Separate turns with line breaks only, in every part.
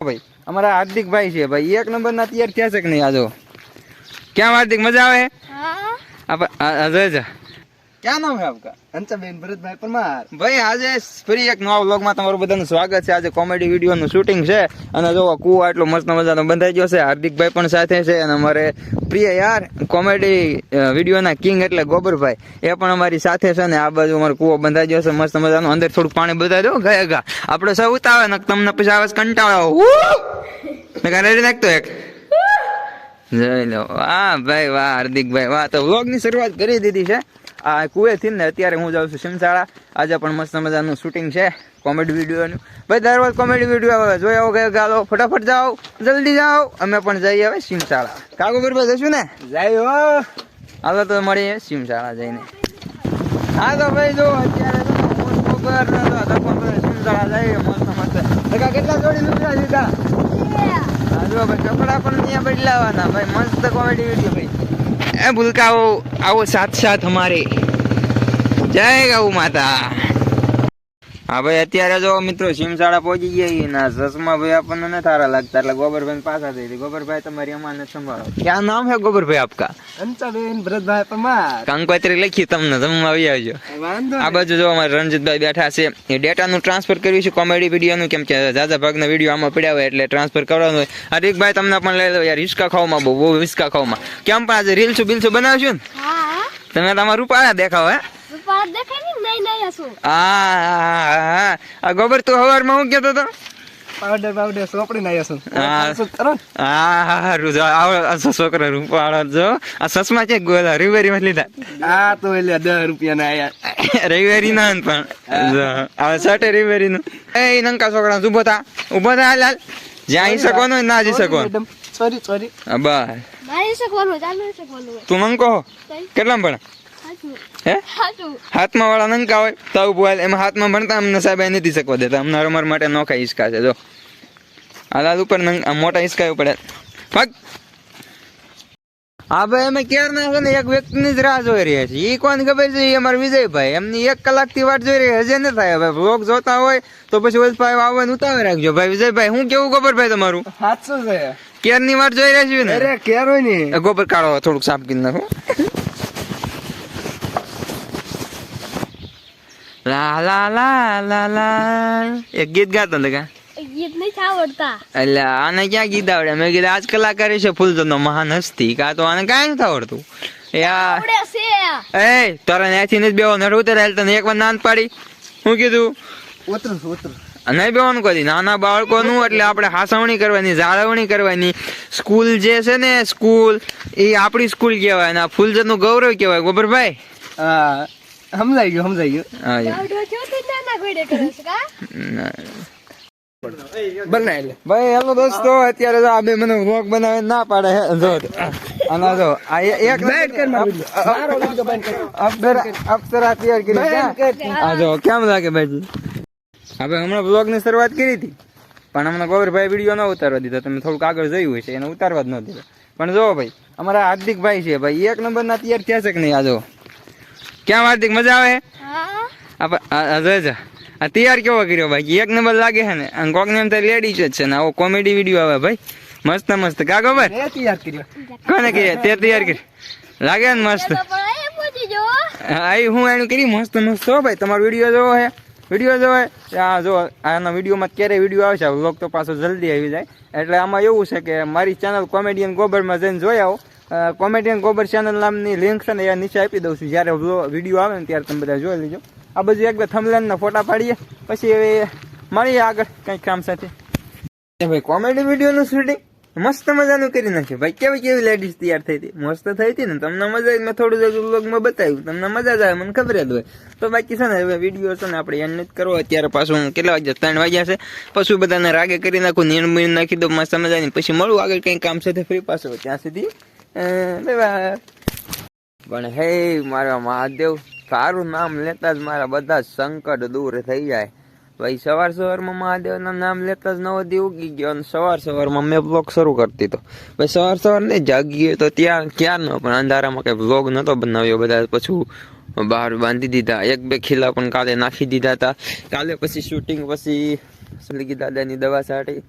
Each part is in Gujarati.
ભાઈ અમારા હાર્દિકભાઈ છે ભાઈ એક નંબર ના તૈયાર થયા છે કે નહીં આજો ક્યાં હાર્દિક મજા આવે? જોઈ જા. ક્યાં નામ છે આપકા?
અંચાબેન ભરતભાઈ પરમાર.
ભાઈ આજે ફરી એક નવા વ્લોગમાં તમારું બધાનું સ્વાગત છે. આજે કોમેડી વિડીયોનું શૂટિંગ છે. અને જો કુવો આટલો મસ્ત મજાનો બંધાઈ ગયો છે હાર્દિકભાઈ પણ સાથે છે અને અમારે પ્રિય યાર કોમેડી વિડીયોના કિંગ એટલે ગોબરભાઈ. એ પણ અમારી સાથે છે ને આ બાજુ અમારો કુવો બંધાઈ ગયો છે મસ્ત મજાનો. અંદર થોડું પાણી બધા દો ગયા ગા આપણે સૌ ઉતાવે ને તમને પછી આવે. છે કંટાળો મેં રેડી નાખતો એક. જય લો. વાહ ભાઈ વાહ હાર્દિકભાઈ. વાહ તો વ્લોગની શરૂઆત કરી દીધી છે. આ કુવેથી ને અત્યારે હું જાઉં છું સિમસાળા આજે પણ મસ્ત મજાનું શૂટિંગ છે કોમેડી વિડીયોનું ભાઈ દર વખત કોમેડી વીડિયો આવે. જોઈ આવો ગયા ગાલો. ફટાફટ જાઓ. જલ્દી જાઓ. અમે પણ જઈએ હવે સિમસાળા કાગો ગરબા જશું ને?
જાય હો.
હાલો તો મળીએ સિમસાળા જઈને. હા તો ભાઈ જો અત્યારે સિમસાળા જઈએ મસ્ત મસ્ત. કાકા કેટલા જોડી લુગડા લીધા હા જો ભાઈ કપડા પણ ત્યાં બદલાવાના. ભાઈ મસ્ત કોમેડી વીડિયો ભાઈ. એ ભૂલકાઓ આવો સાથ સાથ અમારે. જય ગૌ માતા. હા ભાઈ અત્યારે જો મિત્રો સિમસાડા પહોંચી ગયા ના ચશ્મા ભાઈ આપણને ન સારા લાગતા. એટલે ગોબરભાઈ પાછા થઈ ગોબરભાઈ તમારી અમાને સંભાળો. ક્યાં નામ છે ગોબરભાઈ આપકા?
કંચાબેન ભરતભાઈ પરમાર.
કંકોત્રી લખી તમને તમે આવી આવજો. આ બાજુ જો અમારે રણજીતભાઈ બેઠા છે. એ ડેટાનું ટ્રાન્સફર કર્યું છે કોમેડી વિડીયોનું કેમ કે ઝાઝા ભાગના વીડિયો આમાં પડ્યા હોય એટલે ટ્રાન્સફર કરવાનું હોય. હરીકભાઈ તમને પણ લઈ લો યાર હિસકા ખાવામાં બહુ બહુ હિસકા ખાવામાં. કેમ પણ આજે રીલ્સું બિલ્સું બનાવશું ને? તમે તમારું રૂપાળા દેખાવ હે?
ને નહીં નહીં હસું
આ ગોબર તું હવારમાં હું કહેતો હતો
પાવડર પાવડર સોપડી ના આવીશું
હા.
શું કરો ને?
હારું જો આવો આ છોકરો રૂપાળો જો આ સસમા છે ગોલા રવિવારીમાં લીધા.
આ તો એટલે દસ રૂપિયા ના આયા.
રવિવારી ના પણ. જો હવે સટે રવિવારી નું એ નંકા છોકરા ઊભો થા. ઊભો થા લાલ. હાલ જ્યાં આવી શકો હોય ના જઈ
શકો સોરી સોરી
બસ
ના જઈ શકવાનું ચાલુ શકવાનું
તું નંકો
કેટલા
કેટલામાં ભણે હે? હાથમાં વાળા નંકા હોય તો ઉભું હાલ એમાં હાથમાં ભણતા અમને સાહેબ એ નથી શકવા દેતા. અમને રમર માટે નોખા હિસકા છે જો. હાલ હાલ ઉપર નંગ- મોટા હિસકા પડે પગ હા ભાઈ અમે ક્યાર ના છે ને? એક વ્યક્તિની જ રાહ જોઈ રહ્યા છીએ. એ કોણ ખબર છે? એ અમારા વિજયભાઈ. એમની એક કલાકથી વાટ જોઈ રહી હજે ન થાય હવે વ્લોગ જોતા હોય તો પછી વજભાઈ આવે ને ઉતાવળ રાખજો. ભાઈ વિજયભાઈ હું કેવું ખબર ભાઈ તમારું?
સાચું છે.
ક્યારની વાટ જોઈ રહ્યા છીએ ને?
અરે કેર હોય ને
ગોબર કાઢો થોડુંક સાફ કરી નાખો. લા લા લા લા લા એ ગીત ગાતો હતો
ગીત નહીં આવડતા
એટલે આને ક્યાં ગીત આવડે મેં કીધું આજ કલાકારી છે ફૂલચંદ મહાન હસ્તી કા તો આને કાંઈ નથી આવડતું યાર એ તારા ત્યાંથી નથી બેવો નર ઉતરે તને એક વાર નાન પાડી શું કીધું
ઉતરું ઉતરું
નહીં બેવાનું કોઈ નાના બાળકોનું એટલે આપણે હાસવણી કરવાની જાળવણી કરવાની. સ્કૂલ જે છે ને સ્કૂલ એ આપણી સ્કૂલ કહેવાય ને આ ફૂલચંદનું ગૌરવ કહેવાય. ગોબરભાઈ
હા. સમજાઈ ગયું સમજાઈ ગયું
હા.
બનાવી લે
ભાઈ હેલો દોસ્તો અત્યારે આ બે મને વ્લોગ બનાવે ના પાડે જો આના જો આ એક
કર મારો કર.
તૈયાર કરી. આ જો કેમ લાગે ભાઈ હવે હમણાં બ્લોગની શરૂઆત કરી હતી પણ હમણાં ગોવરભાઈ વીડિયો ન ઉતારવા દીધો. તમે થોડુંક આગળ જોયું હશે એને ઉતારવા જ ન દીધો. પણ જો ભાઈ અમારા હાર્દિકભાઈ છે ભાઈ એક નંબર ના તૈયાર થયા છે કે નહીં આ જો? કેમ હાર્દિક મજા આવે?
હા.
આપ- આ આ જોઈ જા. આ તૈયાર કેવો કર્યો ભાઈ એક નંબર લાગે છે ને. અને કોક ને એમ તો લેડીઝ જ છે ને. આવો કોમેડી વીડિયો આવે ભાઈ. મસ્ત મસ્ત. કા ખબર?
તૈયાર કર્યો.
કોને કરીએ તે તૈયાર કરી લાગે ને મસ્ત? હા હું એનું કરી મસ્ત મસ્ત. હો ભાઈ તમારો વીડિયો જોવો હે. વીડિયો જોવો હે? આ જો આના વિડીયોમાં ક્યારે વીડિયો આવશે? વ્લોગ તો પાછો જલ્દી આવી જાય. એટલે આમાં એવું છે કે મારી ચેનલ કોમેડિયન ગોબરમાં જઈને જોઈ આવો. કોમેડિયન ગોબર ચેનલ નામની લિંક છે ને એ નીચે આપી દઉં છું. જ્યારે વીડિયો આવે ને ત્યારે તમે બધા જોઈ લેજો. આ બધું એકદમ થમલેનના ફોટા પાડીએ. પછી મળીએ આગળ કંઈક કામ સાથે. ભાઈ કોમેડી વિડીયોનું શૂટિંગ મસ્ત મજાનું કરી નાખ્યું. ભાઈ, કેવી કેવી લેડીઝ તૈયાર થઈ હતી? મસ્ત થઈ હતી ને? તમને મજા મેં થોડું વ્લોગમાં બતાવ્યું. તમને મજા જ આવે, મને ખબર જ હોય. તો બાકી છે ને, હવે વીડિયો છે ને આપણે એન્ડ જ કરવો. અત્યારે પાછું કેટલા વાગ્યા? ત્રણ વાગ્યા છે. પછી બધાને રાગે કરી નાખું નીણ નાખી દો મસ્ત મજાની. પછી મળું આગળ કંઈ કામ સાથે ફ્રી પાછો. ત્યાં સુધી. પણ હે મારા મહાદેવ, સારું નામ લેતા જ મારા બધા સંકટ દૂર થઈ જાય. ભાઈ, સવાર સવારમાં મહાદેવના નામ લેતા જ નવો દી ઉગી ગયો અને સવાર સવારમાં મેં બ્લોગ શરૂ કરતી તો ભાઈ, સવાર સવાર ને જાગીએ તો ત્યાં ક્યાં ન પણ અંધારામાં કંઈ બ્લોગ નહોતો બનાવ્યો બધા. પછી બહાર બાંધી દીધા, એક બે ખીલા પણ કાલે નાખી દીધા હતા. કાલે પછી શૂટિંગ પછી સલગી દાદાની દવા સાટી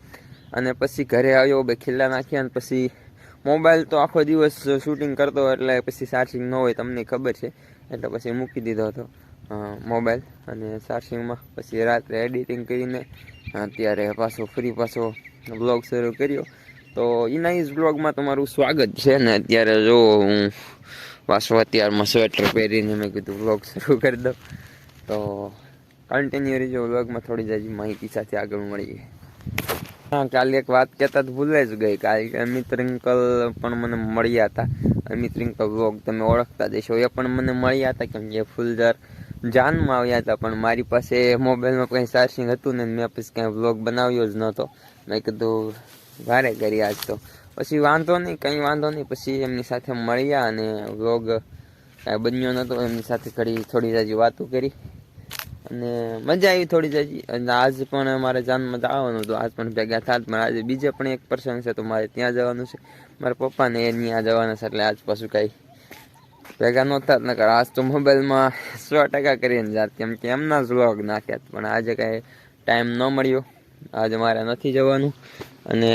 અને પછી ઘરે આવ્યો, બે ખીલ્લા નાખ્યા અને પછી મોબાઈલ તો આખો દિવસ શૂટિંગ કરતો એટલે પછી ચાર્જિંગ ન હોય તમને ખબર છે. એટલે પછી મૂકી દીધો હતો મોબાઈલ અને ચાર્જિંગમાં પછી રાત્રે એડિટિંગ કરીને અત્યારે પાછો ફ્રી પાછો બ્લોગ શરૂ કર્યો. તો ઇનાઈઝ બ્લોગમાં તમારું સ્વાગત છે ને અત્યારે જો હું પાછો અત્યારમાં સ્વેટર પહેરીને મેં કીધું બ્લોગ શરૂ કરી દઉં. તો કન્ટિન્યુ રહેજો બ્લોગમાં થોડી જ માહિતી સાથે આગળ મળીએ. હા, કાલે એક વાત કહેતા ભૂલાઈ જ ગઈ. કાલે અમિત રિંકલ પણ મને મળ્યા હતા. અમિત રિંકલ બ્લોગ તમે ઓળખતા દેશો એ પણ મને મળ્યા હતા, કેમ કે ફૂલદાર જાનમાં આવ્યા હતા. પણ મારી પાસે મોબાઈલમાં કંઈ ચાર્જિંગ હતું ને મેં પછી કાંઈ વ્લોગ બનાવ્યો જ નહોતો. મેં કીધું ભારે કરી આજ તો. પછી વાંધો નહીં, કંઈ વાંધો નહીં. પછી એમની સાથે મળ્યા અને વ્લોગ કાંઈ બન્યો નહોતો. એમની સાથે ઘડી થોડી જાજી વાતો કરી. અને મજા આવી થોડી જાજી અને આજ પણ મારે જાનમાં જવાનું હતું. આજ પણ ભેગા થાત, પણ આજે બીજે પણ એક પ્રસંગ છે, તો મારે ત્યાં જવાનું છે. મારા પપ્પાને એ ત્યાં જવાના છે, એટલે આજ પાછું કાંઈ ભેગા ન જ નકર આજ તો મોબાઈલમાં સો ટકા કરીને જાત. કેમ કે એમના જ વ્લોગ નાખ્યા પણ આજે કાંઈ ટાઈમ ન મળ્યો. આજે મારે નથી જવાનું. અને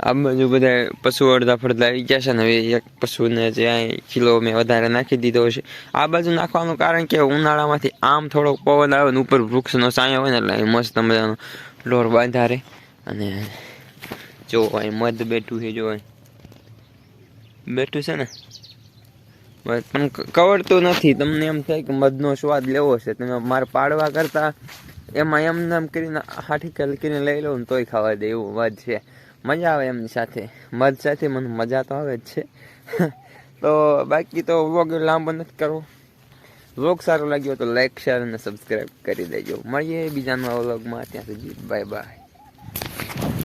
આ બાજુ બધા પશુ અડધા ફરતા આવી ગયા છે ને હવે એક પશુને જે કિલો મેં વધારે નાખી દીધો છે. આ બાજુ નાખવાનું કારણ કે ઉનાળામાંથી આમ થોડોક પવન આવે ને ઉપર વૃક્ષનો સાયો હોય ને એટલે મસ્ત મજાનો ઢોર બાંધારે અને જો અહીં મધ બેઠું છે, જો બેઠું છે ને. પણ કવડતું નથી. તમને એમ થાય કે મધનો સ્વાદ લેવો છે. તમે મારે પાડવા કરતાં એમાં એમ નામ કરીને હાઠી કરીને લઈ લો ને તોય ખાવા દે, એવું મધ છે. મજા આવે એમની સાથે. મધ સાથે મને મજા તો આવે જ છે. તો બાકી તો વ્લોગ લાંબો નથી કરવો. વ્લોગ સારો લાગ્યો તો લાઈક શેર અને સબસ્ક્રાઈબ કરી દેજો. મળીએ બીજાના વ્લોગમાં ત્યાં સુધી બાય બાય